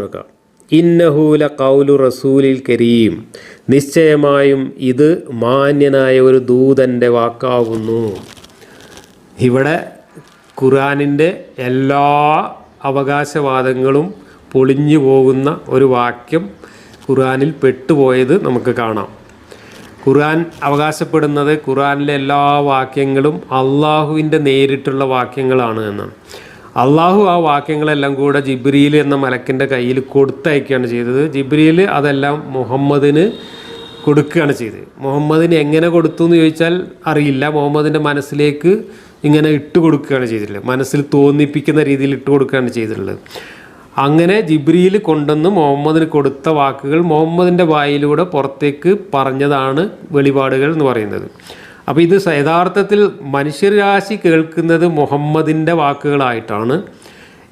നോക്കാം ഇന്നഹൂല കൗലു റസൂലിൽ കരീം. നിശ്ചയമായും ഇത് മാന്യനായ ഒരു ദൂതന്റെ വാക്കാവുന്നു. ഇവിടെ ഖുറാനിന്റെ എല്ലാ അവകാശവാദങ്ങളും പൊളിഞ്ഞു പോകുന്ന ഒരു വാക്യം ഖുറാനിൽ പെട്ടുപോയത് നമുക്ക് കാണാം. ഖുറാൻ അവകാശപ്പെടുന്നത് ഖുറാനിലെ എല്ലാ വാക്യങ്ങളും അള്ളാഹുവിന്റെ നേരിട്ടുള്ള വാക്യങ്ങളാണ് എന്നാണ്. അള്ളാഹു ആ വാക്യങ്ങളെല്ലാം കൂടെ ജിബ്രിയിൽ എന്ന മലക്കിന്റെ കയ്യിൽ കൊടുത്തയക്കുകയാണ് ചെയ്തത്. ജിബ്രിയിൽ അതെല്ലാം മുഹമ്മദിന് കൊടുക്കുകയാണ് ചെയ്തത്. മുഹമ്മദിന് എങ്ങനെ കൊടുത്തു എന്ന് ചോദിച്ചാൽ അറിയില്ല. മുഹമ്മദിന്റെ മനസ്സിലേക്ക് ഇങ്ങനെ ഇട്ട് കൊടുക്കുകയാണ് ചെയ്തിട്ടുള്ളത്. മനസ്സിൽ തോന്നിപ്പിക്കുന്ന രീതിയിൽ ഇട്ട് കൊടുക്കുകയാണ് ചെയ്തിട്ടുള്ളത്. അങ്ങനെ ജിബ്രിയിൽ കൊണ്ടുവന്ന് മുഹമ്മദിന് കൊടുത്ത വാക്കുകൾ മുഹമ്മദിന്റെ വായിലൂടെ പുറത്തേക്ക് പറഞ്ഞതാണ് വെളിപാടുകൾ എന്ന് പറയുന്നത്. അപ്പോൾ ഇത് യഥാർത്ഥത്തിൽ മനുഷ്യരാശി കേൾക്കുന്നത് മുഹമ്മദിന്റെ വാക്കുകളായിട്ടാണ്.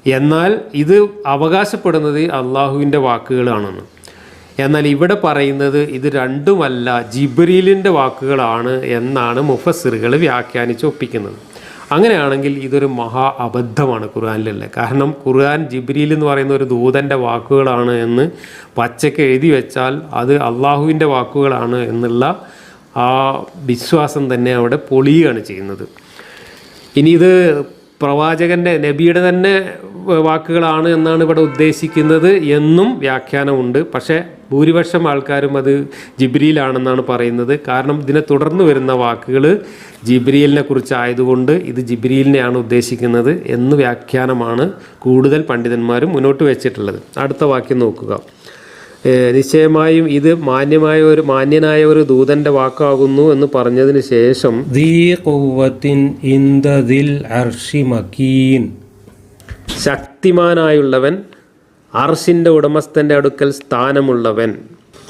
എന്നാൽ ഇത് അവകാശപ്പെടുന്നത് അള്ളാഹുവിന്റെ വാക്കുകളാണെന്ന്. എന്നാൽ ഇവിടെ പറയുന്നത് ഇത് രണ്ടുമല്ല ജിബ്രീലിന്റെ വാക്കുകളാണ് എന്നാണ് മുഫസ്സിറുകൾ വ്യാഖ്യാനിച്ച് ഒപ്പിക്കുന്നത്. അങ്ങനെയാണെങ്കിൽ ഇതൊരു മഹാ അബദ്ധമാണ് ഖുർആാനിലുള്ള കാരണം ഖുർആൻ ജിബ്രീൽ എന്ന് പറയുന്ന ഒരു ദൂതന്റെ വാക്കുകളാണ് എന്ന് പച്ചക്ക് എഴുതി വെച്ചാൽ അത് അള്ളാഹുവിന്റെ വാക്കുകളാണ് എന്നുള്ള ആ വിശ്വാസം തന്നെ അവിടെ പൊളിയുകയാണ് ചെയ്യുന്നത്. ഇനി ഇത് പ്രവാചകന്റെ നബിയുടെ തന്നെ വാക്കുകളാണ് എന്നാണ് ഇവിടെ ഉദ്ദേശിക്കുന്നത് എന്നും വ്യാഖ്യാനമുണ്ട്. പക്ഷേ ഭൂരിപക്ഷം ആൾക്കാരും അത് ജിബ്രിയിലാണെന്നാണ് പറയുന്നത്. കാരണം ഇതിനെ തുടർന്ന് വരുന്ന വാക്കുകൾ ജിബ്രിയലിനെ കുറിച്ചായതുകൊണ്ട് ഇത് ജിബ്രിയിലിനെയാണ് ഉദ്ദേശിക്കുന്നത് എന്ന് വ്യാഖ്യാനമാണ് കൂടുതൽ പണ്ഡിതന്മാരും മുന്നോട്ട് വെച്ചിട്ടുള്ളത്. അടുത്ത വാക്യം നോക്കുക. നിശ്ചയമായും ഇത് മാന്യമായ ഒരു മാന്യനായ ഒരു ദൂതന്റെ വാക്കാകുന്നു എന്ന് പറഞ്ഞതിന് ശേഷം ശക്തിമാനായുള്ളവൻ അർഷിന്റെ ഉടമസ്ഥന്റെ അടുക്കൽ സ്ഥാനമുള്ളവൻ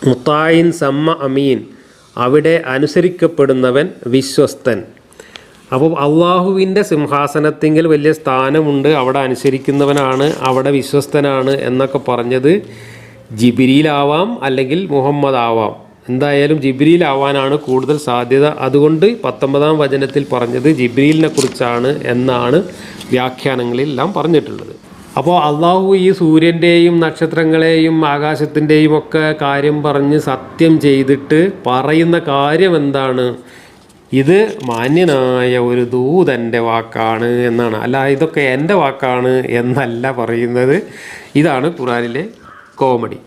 മുത്തായിൻ സമ്മ അമീൻ അവിടെ അനുസരിക്കപ്പെടുന്നവൻ വിശ്വസ്തൻ. അപ്പോൾ അള്ളാഹുവിന്റെ സിംഹാസനത്തെങ്കിൽ വലിയ സ്ഥാനമുണ്ട് അവിടെ അനുസരിക്കുന്നവനാണ് അവിടെ വിശ്വസ്തനാണ് എന്നൊക്കെ പറഞ്ഞത്. ജിബിരിയിലാവാം അല്ലെങ്കിൽ മുഹമ്മദ് ആവാം എന്തായാലും ജിബ്രിയിലാവാനാണ് കൂടുതൽ സാധ്യത. അതുകൊണ്ട് പത്തൊമ്പതാം വചനത്തിൽ പറഞ്ഞത് ജിബ്രിയിലിനെ കുറിച്ചാണ് എന്നാണ് വ്യാഖ്യാനങ്ങളിലെല്ലാം പറഞ്ഞിട്ടുള്ളത്. അപ്പോൾ അള്ളാഹു ഈ സൂര്യന്റെയും നക്ഷത്രങ്ങളെയും ആകാശത്തിന്റെയും ഒക്കെ കാര്യം പറഞ്ഞ് സത്യം ചെയ്തിട്ട് പറയുന്ന കാര്യം എന്താണ്? ഇത് മാന്യനായ ഒരു ദൂതന്റെ വാക്കാണ് എന്നാണ്. അല്ല ഇതൊക്കെ എന്റെ വാക്കാണ് എന്നല്ല പറയുന്നത്. ഇതാണ് ഖുറാനിലെ കോമഡി